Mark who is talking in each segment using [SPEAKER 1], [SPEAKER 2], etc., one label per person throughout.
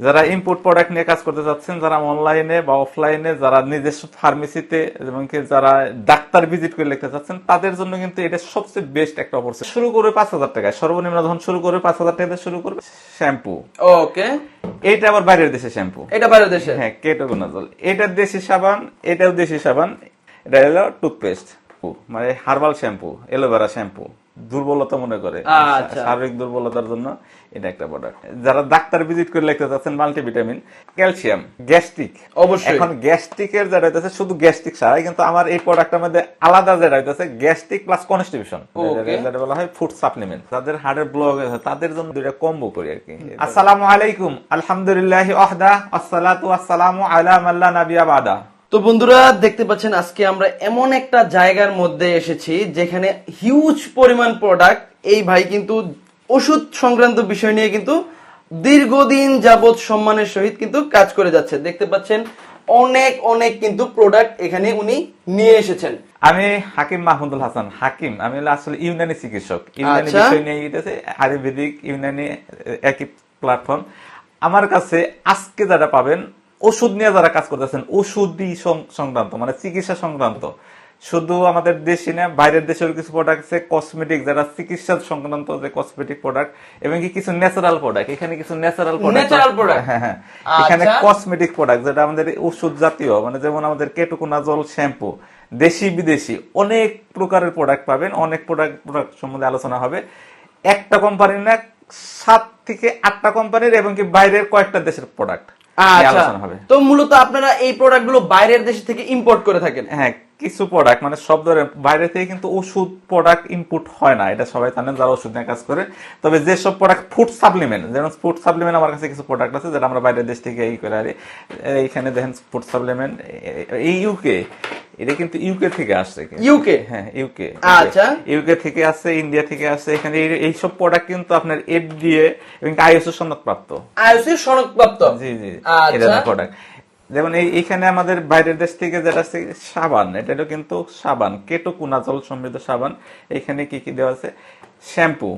[SPEAKER 1] যারা import product নিয়ে কাজ করতে চাচ্ছেন যারা অনলাইনে বা অফলাইনে যারা নিজস্ব ফার্মেসিতে এবং যারা ডাক্তার ভিজিট করে লিখতে চাচ্ছেন তাদের জন্য কিন্তু এটা সবচেয়ে বেস্ট একটা অপরচুনিটি শুরু করে পাঁচ হাজার টাকায়। সর্বনিম্ন ধন শুরু করে পাঁচ হাজার টাকা শুরু করবে শ্যাম্পু
[SPEAKER 2] ওকে
[SPEAKER 1] এটা আবার বাইরের দেশে শ্যাম্পু
[SPEAKER 2] এটা বাইরের দেশে?
[SPEAKER 1] হ্যাঁ কেটোকোনাজল এটা দেশি সাবান এটাও দেশি সাবান। এটা হলো টুথপেস্ট মানে হার্বাল শ্যাম্পু এলোভেরা শ্যাম্পু দুর্বলতা মনে করে।
[SPEAKER 2] আচ্ছা।
[SPEAKER 1] শারীরিক দুর্বলতার জন্য এটা একটা প্রোডাক্ট যারা ডাক্তার ভিজিট করে লিখতে চাচ্ছেন মাল্টিভিটামিন ক্যালসিয়াম গ্যাস্ট্রিক
[SPEAKER 2] অবশ্যই।
[SPEAKER 1] এখন গ্যাস্ট্রিকের যেটা হইতেছে শুধু গ্যাস্ট্রিক ছাড়া কিন্তু আমার এই প্রোডাক্টের মধ্যে আলাদা যেটা হইতেছে গ্যাস্ট্রিক প্লাস কনস্টিটিউশন
[SPEAKER 2] Okay.
[SPEAKER 1] যেটা বলা হয় ফুড সাপ্লিমেন্ট যাদের হার্টের ব্লক আছে তাদের জন্য দুইটা কম্বো করি আর কি। আসসালামু আলাইকুম। আলহামদুলিল্লাহ ওয়াহদা আসসালাতু ওয়াসসালামু আলা মাল্লা নাবিয়া বাদা।
[SPEAKER 2] তো বন্ধুরা দেখতে পাচ্ছেন আজকে আমরা এমন একটা জায়গার মধ্যে এসেছি যেখানে হিউজ পরিমাণ প্রোডাক্ট এই ভাই কিন্তু ওষুধ সংক্রান্ত বিষয় নিয়ে কিন্তু দীর্ঘদিন যাবৎ সম্মানের সহিত কিন্তু কাজ করে যাচ্ছে। দেখতে পাচ্ছেন অনেক অনেক কিন্তু প্রোডাক্ট এখানে উনি নিয়ে এসেছেন।
[SPEAKER 1] আমি হাকিম মাহমুদুল হাসান হাকিম। আমি আসলে ইউনানি চিকিৎসক। ইউনানি
[SPEAKER 2] আচ্ছা।
[SPEAKER 1] বিষয় নিয়ে গিয়েছে আয়ুর্বেদিক ইউনানি একই প্ল্যাটফর্ম আমার কাছে আজকে যারা পাবেন ওষুধ নিয়ে যারা কাজ করতেছেন ওষুধি সংক্রান্ত মানে চিকিৎসা সংক্রান্ত। শুধু আমাদের দেশে না বাইরের দেশের কিছু প্রোডাক্ট আছে কসমেটিক যারা চিকিৎসা সংক্রান্ত যে কসমেটিক প্রোডাক্ট এবং কি কিছু ন্যাচারাল প্রোডাক্ট এখানে কিছু ন্যাচারাল প্রোডাক্ট হ্যাঁ হ্যাঁ। এখানে
[SPEAKER 2] আচ্ছা।
[SPEAKER 1] কসমেটিক প্রোডাক্ট যেটা আমাদের ওষুধ জাতীয় মানে যেমন আমাদের কেটুকুনাজল শ্যাম্পু দেশি বিদেশি অনেক প্রকারের প্রোডাক্ট পাবেন অনেক প্রোডাক্ট প্রোডাক্ট সম্বন্ধে আলোচনা হবে। একটা কোম্পানির না সাত থেকে আটটা কোম্পানির এবং কি বাইরের কয়েকটা দেশের প্রোডাক্ট
[SPEAKER 2] আচ্ছা। তো মূলত আপনারা এই প্রোডাক্টগুলো বাইরের দেশ থেকে ইম্পোর্ট করে থাকেন।
[SPEAKER 1] হ্যাঁ কিছু প্রোডাক্ট মানে সব ধরনের বাইরে থেকে কিন্তু ওষুধ প্রোডাক্ট ইনপুট হয় না এটা সবাই জানেন যারা ওষুধ নিয়ে কাজ করে। তবে যেসব প্রোডাক্ট ফুড সাপ্লিমেন্ট যেমন ফুড সাপ্লিমেন্ট আমার কাছে কিছু প্রোডাক্ট আছে যেটা আমরা বাইরের দেশ থেকে এই করে আনি। এইখানে দেখেন ফুড সাপ্লিমেন্ট এই ইউকে এটা কিন্তু ইউকে থেকে আসছে
[SPEAKER 2] ইউকে
[SPEAKER 1] হ্যাঁ ইউকে
[SPEAKER 2] আচ্ছা।
[SPEAKER 1] ইউকে থেকে আসছে ইন্ডিয়া থেকে আসছে এখানে এই- এইসব প্রোডাক্ট কিন্তু আপনার এফডিএ এবং আইএসও সনদপ্রাপ্ত।
[SPEAKER 2] আইওসি সনদপ্রাপ্ত।
[SPEAKER 1] জি জি।
[SPEAKER 2] আচ্ছা।
[SPEAKER 1] এটা প্রোডাক্ট যেমন এই এখানে আমাদের বাইরের দেশ থেকে যেটা আছে সাবান এটা হলো কিন্তু সাবান কেটো কুনাজল সমৃদ্ধ সাবান। এখানে কি কি দেওয়া আছে? শ্যাম্পু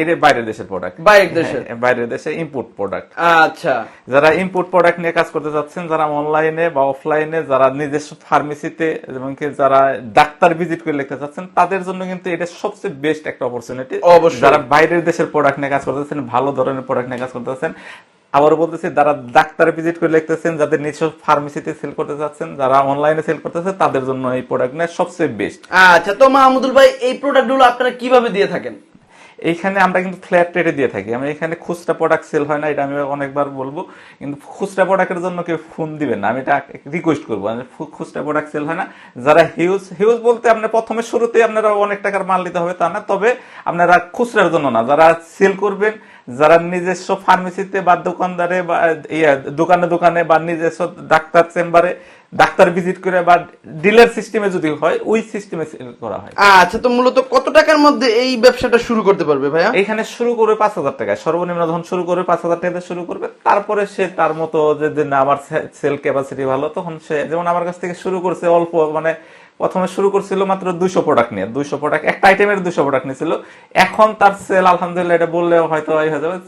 [SPEAKER 1] এটা বাইরের দেশের প্রোডাক্ট
[SPEAKER 2] বাইরের দেশের।
[SPEAKER 1] বাইরের দেশে ইম্পোর্ট প্রোডাক্ট
[SPEAKER 2] আচ্ছা।
[SPEAKER 1] যারা ইম্পোর্ট প্রোডাক্ট নিয়ে কাজ করতে চাচ্ছেন যারা অনলাইনে বা অফলাইনে যারা নিজস্ব ফার্মেসিতে এবং কি যারা ডাক্তার ভিজিট করে লিখতে চাচ্ছেন তাদের জন্য কিন্তু এটা সবচেয়ে বেস্ট একটা অপরচুনিটি
[SPEAKER 2] অবশ্যই।
[SPEAKER 1] যারা বাইরের দেশের প্রোডাক্ট নিয়ে কাজ করতেছেন ভালো ধরনের প্রোডাক্ট নিয়ে কাজ করতেছেন আবারও বলতেছি যারা ডাক্তার ভিজিট করে লিখতেছেন যাদের নিজস্ব ফার্মেসিতে সেল করতে চাচ্ছেন যারা অনলাইনে সেল করতেছেন তাদের জন্য এই প্রোডাক্ট নিয়ে সবচেয়ে বেস্ট
[SPEAKER 2] আচ্ছা তো মাহমুদুল ভাই এই প্রোডাক্টগুলো আপনারা কীভাবে দিয়ে থাকেন?
[SPEAKER 1] এইখানে আমরা কিন্তু ফ্ল্যাট রেটে দিয়ে থাকি। আমি এখানে খুচরা প্রোডাক্ট সেল হয় না এটা আমি অনেকবার বলব। কিন্তু খুচরা প্রোডাক্টের জন্য কেউ ফোন দিবেন না। আমি এটা রিকোয়েস্ট করব। খুচরা প্রোডাক্ট সেল হয় না। যারা হিউজ হিউজ বলতে আপনার প্রথমে শুরুতে আপনারা অনেক টাকার মাল নিতে হবে তা না। তবে আপনারা খুচরার জন্য না। যারা সেল করবেন যারা নিজস্ব ফার্মেসিতে বা দোকানদারে বা দোকানে দোকানে বা নিজস্ব ডাক্তার চেম্বারে ডাক্তার ভিজিট করে বা ডিলার সিস্টেমে যদি হয় ওই সিস্টেমে করা হয়।
[SPEAKER 2] আচ্ছা তো মূলত কত টাকার মধ্যে এই ব্যবসাটা শুরু করতে পারবে ভাইয়া?
[SPEAKER 1] এখানে শুরু করবে পাঁচ হাজার টাকায় সর্বনিম্ন যখন শুরু করবে পাঁচ হাজার টাকা শুরু করবে। তারপরে সে তার মতো যে না আমার সেল ক্যাপাসিটি ভালো তখন সে যেমন আমার কাছ থেকে শুরু করছে অল্প মানে প্রথমে শুরু করছিল মাত্র দুইশো প্রোডাক্ট নিয়ে। দুইশো প্রোডাক্ট একটা আইটেমের দুইশো প্রোডাক্ট নিয়েছিল এখন তার সেল আলহামদুলিল্লাহ এটা বললে হয়তো হয়ে যাবে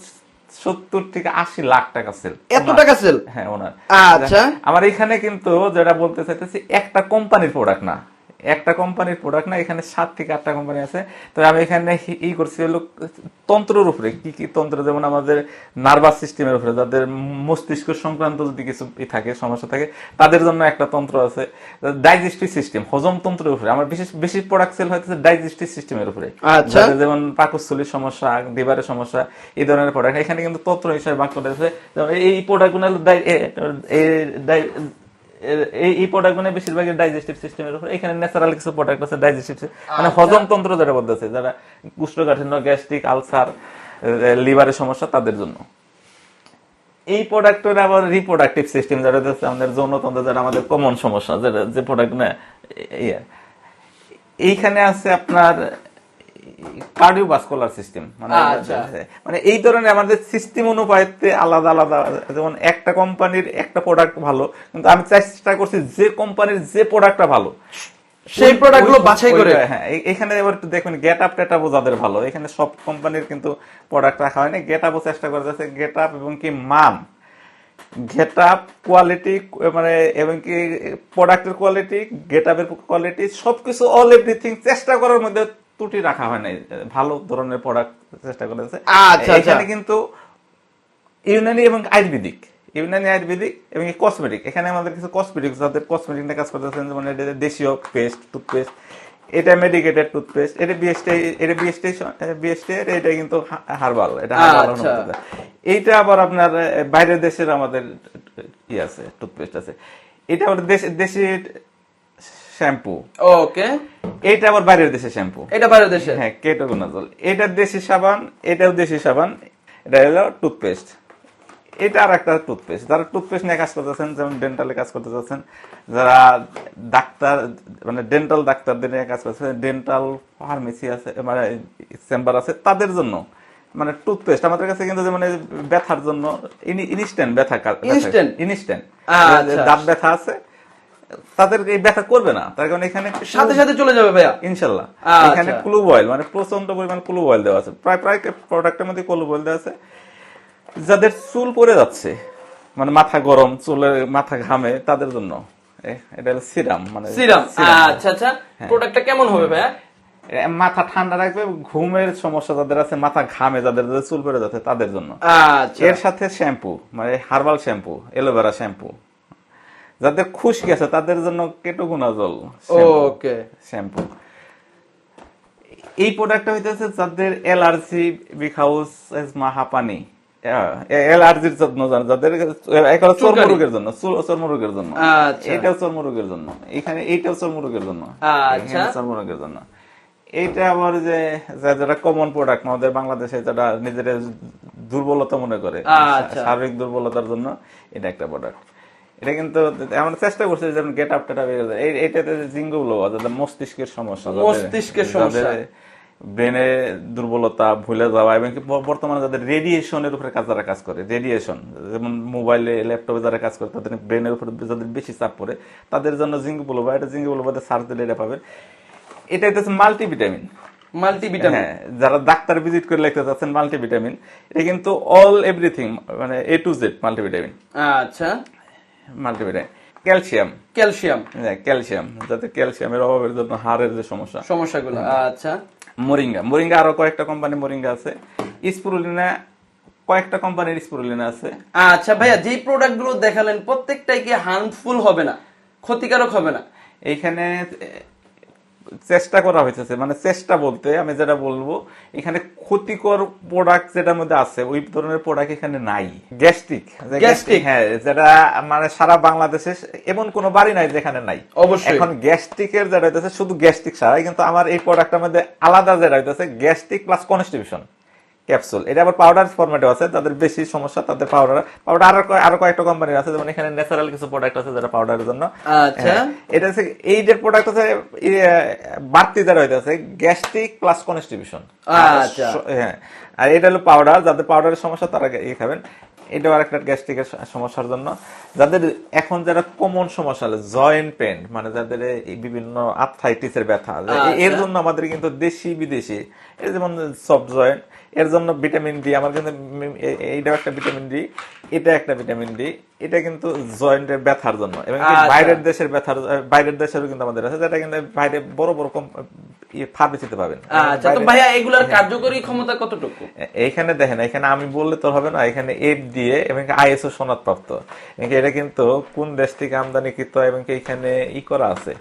[SPEAKER 1] সত্তর থেকে আশি লাখ টাকা সেল
[SPEAKER 2] এত টাকা সেল
[SPEAKER 1] হ্যাঁ ওনার।
[SPEAKER 2] আচ্ছা।
[SPEAKER 1] আমার এখানে কিন্তু যেটা বলতে চাইতেছি একটা কোম্পানির প্রোডাক্ট না। একটা কোম্পানির প্রোডাক্ট না এখানে সাত থেকে আটটা কোম্পানি আছে। তো আমি এখানে ই করছি হলো তন্ত্রের উপরে। কি কি তন্ত্র? যেমন আমাদের নার্ভাস সিস্টেমের উপরে যাদের মস্তিষ্ক সংক্রান্ত যদি কিছু থাকে সমস্যা থাকে তাদের জন্য একটা তন্ত্র আছে। ডাইজেস্টিভ সিস্টেম হজম তন্ত্রের উপরে। আমার বিশেষ বেশি প্রোডাক্ট সেল হইতেছে ডাইজেস্টিভ সিস্টেমের উপরে।
[SPEAKER 2] আচ্ছা।
[SPEAKER 1] যেমন পাকস্থলীর সমস্যা লিভারের সমস্যা এই ধরনের প্রোডাক্ট এখানে কিন্তু তন্ত্র হিসেবে হয়েছে যেমন এই প্রোডাক্টগুলো এই প্রোডাক্টগুলো বেশিরভাগই ডাইজেস্টিভ সিস্টেমের উপর। এখানে ন্যাচারাল কিছু প্রোডাক্ট আছে ডাইজেস্টিভ মানে হজম তন্ত্র যেটা বলতেছে যারা কুষ্ঠকাঠিন্য গ্যাস্ট্রিক আলসার লিভারের সমস্যা তাদের জন্য। এই প্রোডাক্টের আবার রিপ্রোডাক্টিভ সিস্টেম যেটা হচ্ছে আমাদের যৌনতন্ত্র যারা আমাদের কমন সমস্যা যেটা যে প্রোডাক্ট না এইখানে আছে আপনার কার্ডিওভাস্কুলার সিস্টেম মানে
[SPEAKER 2] আচ্ছা।
[SPEAKER 1] মানে এই ধরনের আমাদের সিস্টেম অনুপাতে আলাদা আলাদা যেমন একটা কোম্পানির একটা প্রোডাক্ট ভালো কিন্তু আমি চেষ্টা করছি যে কোম্পানির যে প্রোডাক্টটা ভালো
[SPEAKER 2] সেই বাছাই করে।
[SPEAKER 1] হ্যাঁ এখানে এবার একটু দেখবেন গেট আপ টেট আপও যাদের ভালো এখানে সব কোম্পানির কিন্তু প্রোডাক্ট রাখা হয়নি গেট আপও চেষ্টা করা যাচ্ছে গেট আপ এবং কি মান গেট আপ কোয়ালিটি মানে এবং কি প্রোডাক্টের কোয়ালিটি গেট আপের কোয়ালিটি সবকিছু অল এভরিথিং চেষ্টা করার মধ্যে ত্রুটি রাখা হয় নাই। ভালো ধরনের প্রোডাক্ট চেষ্টা করেছে।
[SPEAKER 2] আচ্ছা,
[SPEAKER 1] এখানে
[SPEAKER 2] আচ্ছা।
[SPEAKER 1] কিন্তু ইউনানি এবং আয়ুর্বেদিক। ইউনানি আয়ুর্বেদিক এবং কসমেটিক এখানে আমাদের কিছু কসমেটিক যাদের কসমেটিক নিয়ে কাজ করতেছেন যেমন এটা দেশীয় পেস্ট টুথপেস্ট এটা মেডিকেটেড টুথপেস্ট এটা বিএসটি এটা বিএসটি বিএসটি এটা কিন্তু হার্বাল এটা হার্বাল
[SPEAKER 2] আচ্ছা।
[SPEAKER 1] এইটা আবার আপনার বাইরের দেশের আমাদের ই আছে টুথপেস্ট আছে। এটা আবার দেশ দেশি শ্যাম্পু।
[SPEAKER 2] ওকে
[SPEAKER 1] এইটা আবার বাইরের দেশের শ্যাম্পু।
[SPEAKER 2] এটা বাইরের দেশে
[SPEAKER 1] হ্যাঁ কেটোগোনাজল। এটা দেশি সাবান এটাও দেশি সাবান। এটা হলো টুথপেস্ট। এটা আর একটা টুথপেস্ট। যারা টুথপেস্ট নিয়ে কাজ করতেছেন যেমন ডেন্টালে কাজ করতে চাচ্ছেন যারা ডাক্তার মানে ডেন্টাল ডাক্তারদের নিয়ে কাজ করতেছেন ডেন্টাল ফার্মেসি আছে মানে চেম্বার আছে তাদের জন্য মানে টুথপেস্ট আমাদের কাছে কিন্তু যেমন এই ব্যথার জন্য ইনস্ট্যান্ট ব্যথা? ইনস্ট্যান্ট
[SPEAKER 2] আচ্ছা।
[SPEAKER 1] দাঁত ব্যথা আছে তাদের এই ব্যথা করবে না। তার কারণে এখানে
[SPEAKER 2] সাথে সাথে চলে যাবে ভাইয়া।
[SPEAKER 1] ইনশাল্লাহ।
[SPEAKER 2] আচ্ছা।
[SPEAKER 1] এখানে ক্লুব অয়েল মানে প্রচণ্ড পরিমাণ ক্লুব অয়েল দেওয়া আছে। প্রায় প্রায় প্রোডাক্টের মধ্যে ক্লুব অয়েল দেওয়া আছে। যাদের চুল পড়ে যাচ্ছে মানে মাথা গরম চুলের মাথা ঘামে তাদের জন্য। এটা হলো সিরাম মানে
[SPEAKER 2] সিরাম। আচ্ছা আচ্ছা। প্রোডাক্টটা কেমন হবে ভাইয়া?
[SPEAKER 1] মাথা ঠান্ডা রাখবে ঘুমের সমস্যা যাদের আছে মাথা ঘামে যাদের যাদের চুল পড়ে যাচ্ছে তাদের জন্য।
[SPEAKER 2] আচ্ছা।
[SPEAKER 1] এর সাথে শ্যাম্পু মানে হার্বাল শ্যাম্পু এলোভেরা শ্যাম্পু যাদের খুশকি আছে তাদের জন্য কেটোগুনা জল
[SPEAKER 2] ওকে
[SPEAKER 1] শ্যাম্পু এই প্রোডাক্টটা হইতেছে যাদের অ্যালার্জি বিখাউস এজমা হাঁপানি অ্যালার্জির জন্য যাদের একেবারে। চর্মরোগের জন্য চর্মরোগের জন্য
[SPEAKER 2] আচ্ছা।
[SPEAKER 1] এটাও চর্মরোগের জন্য এখানে এইটাও চর্মরোগের জন্য
[SPEAKER 2] আচ্ছা।
[SPEAKER 1] চর্মরোগের জন্য এইটা আবার যে যারা কমন প্রোডাক্ট আমাদের বাংলাদেশে যারা নিজের দুর্বলতা মনে করে
[SPEAKER 2] আচ্ছা।
[SPEAKER 1] শারীরিক দুর্বলতার জন্য এটা একটা প্রোডাক্ট এটা কিন্তু আমরা চেষ্টা করছি যেমন গেট আপ টেট এইটাতে জিঙ্গো গুলো যাদের মস্তিষ্কের সমস্যা
[SPEAKER 2] মস্তিষ্কের সমস্যা।
[SPEAKER 1] ব্রেনে দুর্বলতা ভুলে যাওয়া এবং বর্তমানে যাদের রেডিয়েশনের উপরে কাজ যারা কাজ করে রেডিয়েশন যেমন মোবাইলে ল্যাপটপে যারা কাজ করে তাদের ব্রেনের উপরে যাদের বেশি চাপ পড়ে তাদের জন্য জিঙ্গো বুলোবা এটা জিঙ্গো বুলোবাতে সার্চ দিলে এটা পাবেন। এটা হচ্ছে মাল্টিভিটামিন
[SPEAKER 2] মাল্টিভিটামিন
[SPEAKER 1] হ্যাঁ যারা ডাক্তার ভিজিট করে লিখতে চাচ্ছেন মাল্টিভিটামিন এটা কিন্তু অল এভরিথিং মানে এ টু জেড মাল্টিভিটামিন
[SPEAKER 2] আচ্ছা।
[SPEAKER 1] Multivitamin calcium.
[SPEAKER 2] ক্যালসিয়াম।
[SPEAKER 1] ক্যালসিয়াম যাতে ক্যালসিয়ামের অভাবের জন্য হাড়ের যে সমস্যা।
[SPEAKER 2] সমস্যাগুলো আচ্ছা।
[SPEAKER 1] মোরিঙ্গা। মোরিঙ্গা আরও কয়েকটা কোম্পানি মোরিঙ্গা আছে। স্পুরুলিনা কয়েকটা কোম্পানির স্পুরুলিনা আছে।
[SPEAKER 2] আচ্ছা ভাইয়া যে প্রোডাক্টগুলো দেখালেন প্রত্যেকটাই কি হার্মফুল হবে না? ক্ষতিকারক হবে না?
[SPEAKER 1] এইখানে এ, চেষ্টা করা হয়েছে মানে চেষ্টা বলতে আমি যেটা বলব এখানে ক্ষতিকর প্রোডাক্ট যেটার মধ্যে আছে ওই ধরনের প্রোডাক্ট এখানে নাই। গ্যাস্ট্রিক
[SPEAKER 2] গ্যাস্ট্রিক
[SPEAKER 1] হ্যাঁ যেটা মানে সারা বাংলাদেশে এমন কোনো বাড়ি নাই যেখানে নাই।
[SPEAKER 2] অবশ্যই।
[SPEAKER 1] এখন গ্যাস্ট্রিকের যেটা হইতেছে শুধু গ্যাস্ট্রিক সারাই কিন্তু আমার এই প্রোডাক্টের মধ্যে আলাদা যেটা হইতেছে গ্যাস্ট্রিক প্লাস কনস্টিটিউশন ক্যাপসুল। এটা আবার পাউডার ফরম্যাটে আছে তাদের বেশি সমস্যা তাদের পাউডার পাউডার আরও আরও কয়েকটা কোম্পানির আছে যেমন এখানে ন্যাচারাল কিছু প্রোডাক্ট আছে যেটা পাউডারের জন্য।
[SPEAKER 2] আচ্ছা।
[SPEAKER 1] হ্যাঁ, এটা হচ্ছে এই যে প্রোডাক্ট আছে বাড়তি যারা হইতেছে গ্যাস্ট্রিক প্লাস কনস্টিটিউশন
[SPEAKER 2] আচ্ছা।
[SPEAKER 1] হ্যাঁ। আর এটা হলো পাউডার যাদের পাউডারের সমস্যা তারা ইয়ে খাবেন। এটাও আরেকটা গ্যাস্ট্রিকের সমস্যার জন্য। যাদের এখন যারা কমন সমস্যা হলো জয়েন্ট পেন মানে যাদের এই বিভিন্ন আর্থাইটিসের ব্যথা এর
[SPEAKER 2] আচ্ছা।
[SPEAKER 1] জন্য আমাদের কিন্তু দেশি বিদেশি এই যেমন সফট জয়েন্ট এর জন্য ভিটামিন ডি আমার জন্য এইটাও একটা ভিটামিন ডি এটা একটা ভিটামিন ডি এটা কিন্তু জয়েন্টের ব্যথার জন্য এবং
[SPEAKER 2] আচ্ছা।
[SPEAKER 1] বাইরের দেশের ব্যথার বাইরের দেশেরও কিন্তু আমাদের আছে যেটা কিন্তু বাইরে বড় বড় কম ফার্মেসিতে পাবেন।
[SPEAKER 2] আচ্ছা তো ভাইয়া এগুলার কার্যকরী ক্ষমতা কতটুকু?
[SPEAKER 1] এইখানে দেখেন এখানে আমি বললে তো হবে না এখানে এফ দিয়ে এবং আইএসও সনদ প্রাপ্ত এটা কিন্তু কোন দেশ থেকে আমদানিকৃত এবং এখানে ই করা আছে?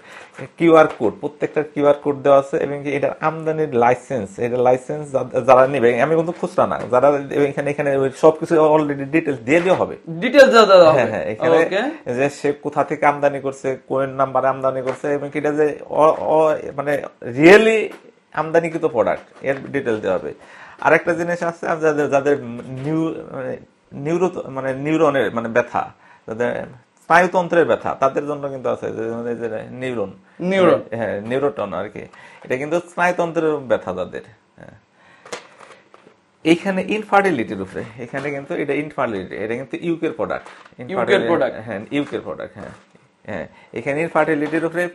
[SPEAKER 1] কিউআর কোড প্রত্যেকটা কিউআর কোড দেওয়া আছে এবং কি এটার আমদানির লাইসেন্স এটা লাইসেন্স যারা নেবে আমি কিন্তু খুচরা না যারা এখানে এখানে সবকিছু অলরেডি ডিটেলস দিয়ে দেওয়া হবে।
[SPEAKER 2] ডিটেলস দেওয়া দেওয়া
[SPEAKER 1] হ্যাঁ হ্যাঁ এখানে যে সে কোথা থেকে আমদানি করছে কোন নাম্বারে আমদানি করছে এবং এটা যে মানে রিয়েলি আমদানিকৃত প্রোডাক্টের ডিটেল দেওয়া হবে। আরেকটা জিনিস আছে যাদের যাদের নিউ মানে নিউরো মানে নিউরনের মানে ব্যথা যাদের স্নায়ুতন্ত্রের ব্যথা তাদের জন্য কিন্তু আছে যে মানে নিউরন।
[SPEAKER 2] নিউরন।
[SPEAKER 1] হ্যাঁ নিউরোটন আর কি। এটা কিন্তু স্নায়ুতন্ত্রের ব্যথা তাদের। এইখানে ইনফার্টিলিটির উপরে। এখানে কিন্তু এটা ইনফার্টিলিটি এটা কিন্তু ইউকের প্রোডাক্ট
[SPEAKER 2] UK product?
[SPEAKER 1] হ্যাঁ ইউকের প্রোডাক্ট হ্যাঁ। হ্যাঁ এখানে ইনফার্টিলিটির উপরে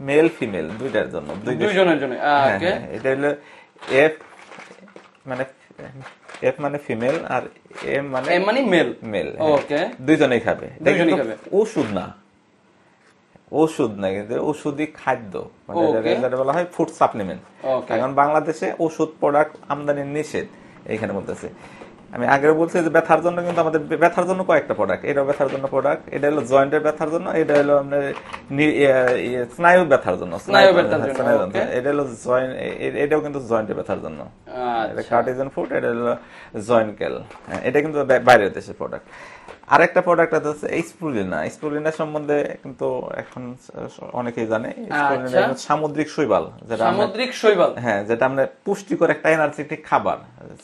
[SPEAKER 1] মেল ফিমেল দুইটার জন্য
[SPEAKER 2] দুইজনের জন্য
[SPEAKER 1] হ্যাঁ, হ্যাঁ, এটা হলো এফ মানে এফ মানে ফিমেল আর এম মানে
[SPEAKER 2] এম মানে মেল
[SPEAKER 1] মেল
[SPEAKER 2] ওকে
[SPEAKER 1] দুইজনেই খাবে।
[SPEAKER 2] দুইজনেই খাবে।
[SPEAKER 1] ওষুধ না। ওষুধ না কিন্তু ওষুধই খাদ্য। মানে বলা হয় ফুড সাপ্লিমেন্ট এখন বাংলাদেশে ওষুধ প্রোডাক্ট আমদানি নিষেধ এইখানে বলতেছে। আমি আগে বলছি যে ব্যথার জন্য কিন্তু আমাদের ব্যথার জন্য কয়েকটা প্রোডাক্ট এটা ব্যথার জন্য প্রোডাক্ট এটা হলো জয়েন্টের ব্যথার জন্য এটা হলো আপনার স্নায়ু ব্যথার জন্য।
[SPEAKER 2] স্নায়ু।
[SPEAKER 1] এটা হলো জয়েন্ট এটাও কিন্তু জয়েন্টের ব্যথার জন্য। এটা
[SPEAKER 2] আচ্ছা
[SPEAKER 1] কার্টিজেন ফুড এটা হলো জয়েন্ট কেল হ্যাঁ, এটা কিন্তু বাইরের দেশের প্রোডাক্ট আরেকটা প্রোডাক্ট হচ্ছে স্পুলিনা স্পুলিনা সম্বন্ধে কিন্তু এখন অনেকেই জানে।
[SPEAKER 2] আচ্ছা।
[SPEAKER 1] সামুদ্রিক শৈবাল যেটা
[SPEAKER 2] সামুদ্রিক শৈবাল।
[SPEAKER 1] হ্যাঁ যেটা আমরা পুষ্টিকর একটা এনার্জেটিক খাবার।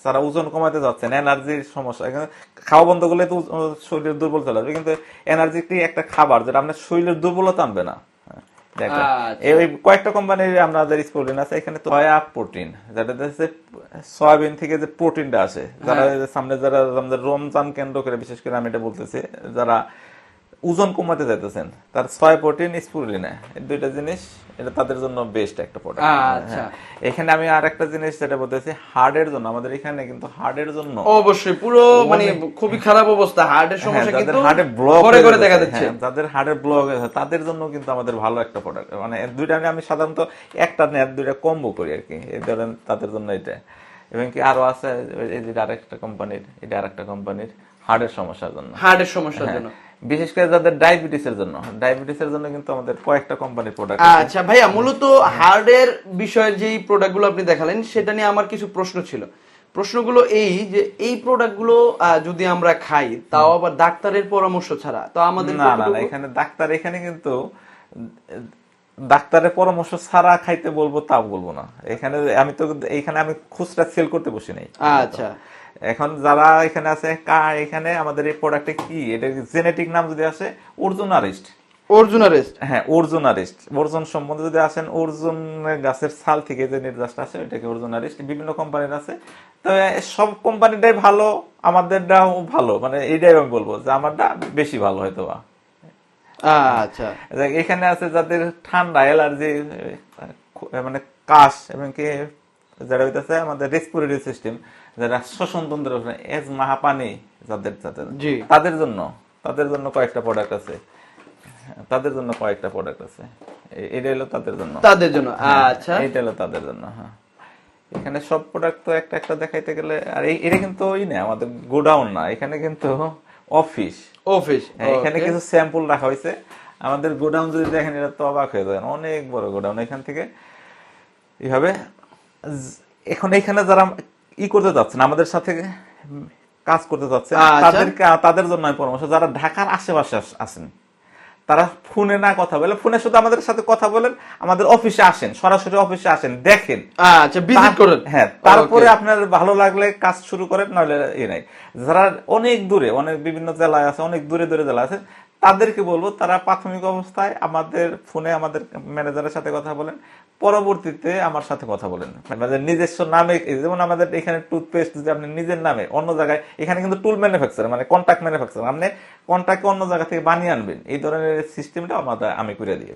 [SPEAKER 1] যারা ওজন কমাতে যাচ্ছেন এনার্জির সমস্যা। এখানে খাওয়া বন্ধ করলে তো শরীর শরীরের দুর্বল চলে আসবে কিন্তু এনার্জিটি একটা খাবার যেটা আপনার শরীরের দুর্বলতা আনবে না হ্যাঁ, এটা একটা।
[SPEAKER 2] আচ্ছা।
[SPEAKER 1] এই কয়েকটা কোম্পানির আমাদের স্পোর্টিন আছে এখানে সয়া প্রোটিন যেটা হচ্ছে সয়াবিন থেকে যে প্রোটিনটা আসে যারা
[SPEAKER 2] হ্যাঁ।
[SPEAKER 1] সামনে যারা আমাদের রমজান কেন্দ্র করে বিশেষ করে আমি এটা বলতেছি যারা ওজন কমাতে চাইতেছেন তার সয়া প্রোটিন স্পুলিনা এই দুইটা জিনিস এটা তাদের জন্য বেস্ট একটা প্রোডাক্ট
[SPEAKER 2] আচ্ছা।
[SPEAKER 1] এখানে আমি আর একটা জিনিস যেটা বলতেছি হার্টের জন্য আমাদের এখানে কিন্তু হার্টের জন্য
[SPEAKER 2] অবশ্যই পুরো মানে খুবই খারাপ অবস্থা হার্টের
[SPEAKER 1] হ্যাঁ,
[SPEAKER 2] সমস্যা কিন্তু
[SPEAKER 1] হার্টে ব্লক
[SPEAKER 2] ঘরে ঘরে দেখা যাচ্ছে।
[SPEAKER 1] যাদের হার্টের ব্লক হয়েছে তাদের জন্য কিন্তু আমাদের ভালো একটা প্রোডাক্ট মানে দুইটা আমি আমি সাধারণত একটা নেট দুইটা কম্বো করি আর কি। এই ধরেন তাদের জন্য এটা। এবং কি আরও আছে এই যে আরেকটা কোম্পানির এটা আরেকটা কোম্পানির হার্টের সমস্যার জন্য।
[SPEAKER 2] হার্টের সমস্যার
[SPEAKER 1] হ্যাঁ,
[SPEAKER 2] জন্য।
[SPEAKER 1] বিশেষ করে যাদের ডায়াবেটিসের জন্য। ডায়াবেটিসের জন্য কিন্তু আমাদের কয়েকটা কোম্পানির প্রোডাক্ট
[SPEAKER 2] আচ্ছা ভাইয়া মূলত হার্ডের বিষয়ে যেই প্রোডাক্টগুলো আপনি দেখালেন সেটা নিয়ে আমার কিছু প্রশ্ন ছিল। প্রশ্নগুলো এই যে এই প্রোডাক্টগুলো যদি আমরা খাই তাও আবার ডাক্তারের পরামর্শ ছাড়া তো আমাদের
[SPEAKER 1] না না না এখানে ডাক্তার এখানে কিন্তু ডাক্তারের পরামর্শ ছাড়া খাইতে বলব তা বলব না। এখানে আমি তো এখানে আমি খুচরা সেল করতে বসি নাই।
[SPEAKER 2] আচ্ছা।
[SPEAKER 1] এখন যারা এখানে আছে কা- এখানে আমাদের এই প্রোডাক্টে কি? এটা জেনেটিক নাম যদি আসে অর্জুনারিস্ট
[SPEAKER 2] অর্জুনারেস্ট
[SPEAKER 1] হ্যাঁ অর্জুনারিস্ট অর্জুন সম্বন্ধে যদি আসেন অর্জুন গাছের ছাল থেকে যে নির্যাসটা আসে ওইটাকে অর্জুনারিস্ট বিভিন্ন কোম্পানির আছে। তবে সব কোম্পানিটাই ভালো আমাদেরটাও ভালো। মানে এইটাই আমি বলব যে আমারটা বেশি ভালো হয়তো বা
[SPEAKER 2] আচ্ছা
[SPEAKER 1] এখানে আছে যাদের ঠান্ডা অ্যালার্জি মানে কাশ এবং কি যারা হইতেছে আমাদের রেসপিরেটরি সিস্টেম যারা শ্বসন তন্ত্রের এজ মাহাপানি যাদের যাদের তাদের জন্য তাদের জন্য কয়েকটা প্রোডাক্ট আছে। তাদের জন্য কয়েকটা প্রোডাক্ট আছে। এটা হলো তাদের জন্য।
[SPEAKER 2] তাদের জন্য আচ্ছা।
[SPEAKER 1] এটা হলো তাদের জন্য হ্যাঁ। এখানে সব প্রোডাক্ট তো একটা একটা দেখাইতে গেলে আর এই- এটা কিন্তু ওই না আমাদের গোডাউন না এখানে কিন্তু অফিস
[SPEAKER 2] অফিস
[SPEAKER 1] হ্যাঁ, এখানে কিছু স্যাম্পল রাখা হয়েছে। আমাদের গোডাউন যদি দেখেন এটা তো অবাক হয়ে যায় অনেক বড় গোডাউন। এখান থেকে এইভাবে এখন যারা ই করতে যাচ্ছেন আমাদের সাথে কাজ করতে যাচ্ছেন
[SPEAKER 2] আচ্ছা।
[SPEAKER 1] তাদেরকে তাদের জন্য আমি পরামর্শ যারা ঢাকার আশেপাশে আসেন আছেন তারা ফোনে না কথা বলে ফোনে শুধু আমাদের সাথে কথা বলেন আমাদের অফিসে আসেন সরাসরি অফিসে আসেন দেখেন।
[SPEAKER 2] আচ্ছা ভিজিট করেন।
[SPEAKER 1] হ্যাঁ তারপরে আপনার ভালো লাগলে কাজ শুরু করেন নইলে এ নাই। যারা অনেক দূরে অনেক বিভিন্ন জেলায় আছে অনেক দূরে দূরে জেলা আছে তাদেরকে বলব তারা প্রাথমিক অবস্থায় আমাদের ফোনে আমাদের ম্যানেজারের সাথে কথা বলেন পরবর্তীতে আমার সাথে কথা বলেন আমাদের নিজস্ব নামে যেমন আমাদের এখানে টুথপেস্ট যদি আপনি নিজের নামে অন্য জায়গায় এখানে কিন্তু টুল ম্যানুফ্যাকচার মানে কন্ট্যাক্ট ম্যানুফ্যাকচার আপনি কন্ট্যাক্ট অন্য জায়গা থেকে বানিয়ে আনবেন এই ধরনের সিস্টেমটা আমাদের আমি করে দিই।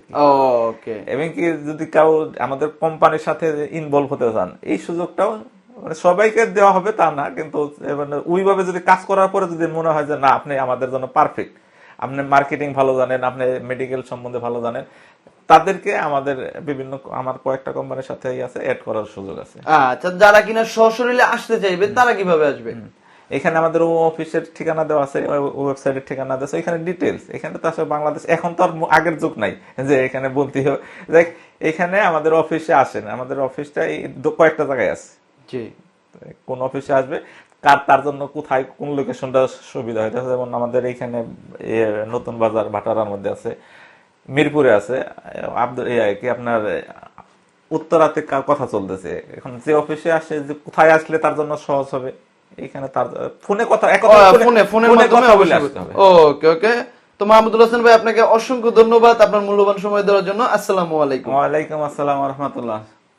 [SPEAKER 2] ওকে
[SPEAKER 1] এবং কি যদি কেউ আমাদের কোম্পানির সাথে ইনভলভ হতে চান এই সুযোগটাও মানে সবাইকে দেওয়া হবে তা না কিন্তু মানে ওইভাবে যদি কাজ করার পরে যদি মনে হয় যে না আপনি আমাদের জন্য পারফেক্ট আপনি মার্কেটিং ভালো জানেন আপনি মেডিকেল সম্বন্ধে ভালো জানেন তাদেরকে আমাদের বিভিন্ন আমার কয়েকটা কোম্পানির সাথে আছে অ্যাড করার সুযোগ আছে।
[SPEAKER 2] আচ্ছা যারা কিনা সশরীরে আসতে চাইবে তারা কীভাবে আসবে?
[SPEAKER 1] এখানে আমাদের অফিসের ঠিকানা দেওয়া আছে ওয়েবসাইটের ঠিকানা দেওয়া আছে এখানে ডিটেলস এখানে তো আসলে বাংলাদেশ এখন তো আর আগের যুগ নাই যে এখানে বলতে হবে। দেখ এখানে আমাদের অফিসে আসেন আমাদের অফিসটা কয়েকটা জায়গায় আছে।
[SPEAKER 2] জি।
[SPEAKER 1] কোন অফিসে আসবে কার তার জন্য কোথায় কোন লোকেশনটা সুবিধা হইতেছে যেমন আমাদের এইখানে নতুন বাজার ভাটারার মধ্যে আছে মিরপুরে আছে আব্দুল কি আপনার উত্তরাতে কা- কথা চলতেছে। এখন যে অফিসে আসে যে কোথায় আসলে তার জন্য সহজ হবে এইখানে তার ফোনে কথা এক
[SPEAKER 2] ফোনে ফোনের
[SPEAKER 1] ফোনে
[SPEAKER 2] মাধ্যমে অবশ্যই ওকে ওকে। তো মাহমুদুল হাসান ভাই আপনাকে অসংখ্য ধন্যবাদ আপনার মূল্যবান সময় দেওয়ার জন্য। আসসালামু আলাইকুম।
[SPEAKER 1] ওয়ালাইকুম আসসালাম রহমতুল্লাহ।